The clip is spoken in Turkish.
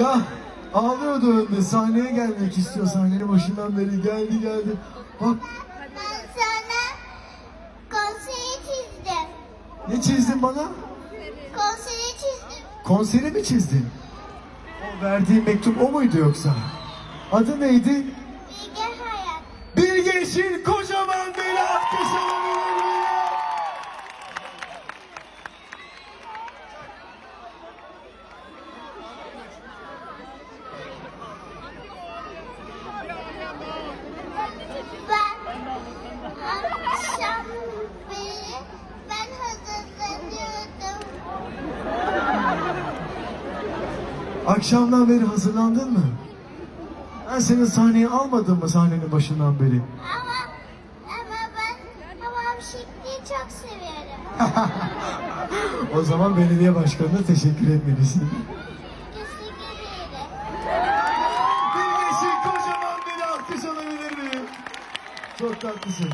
Ya ağlıyordu önde sahneye gelmek istiyor sahnenin başından beri geldi geldi. Bak Ben sana konseri çizdim. ne çizdin bana? Konseri çizdim. Konseri mi çizdin? O verdiğin mektup o muydu yoksa? Adı neydi? Bilge Hayat. Bilge Yeşil kocaman Akşamdan beri hazırlandın mı? Ben senin sahneye almadım mı sahnenin başından beri? Ama ama ben havam şekliyi çok seviyorum. O zaman belediye başkanına teşekkür etmelisin. Çok tatlısın.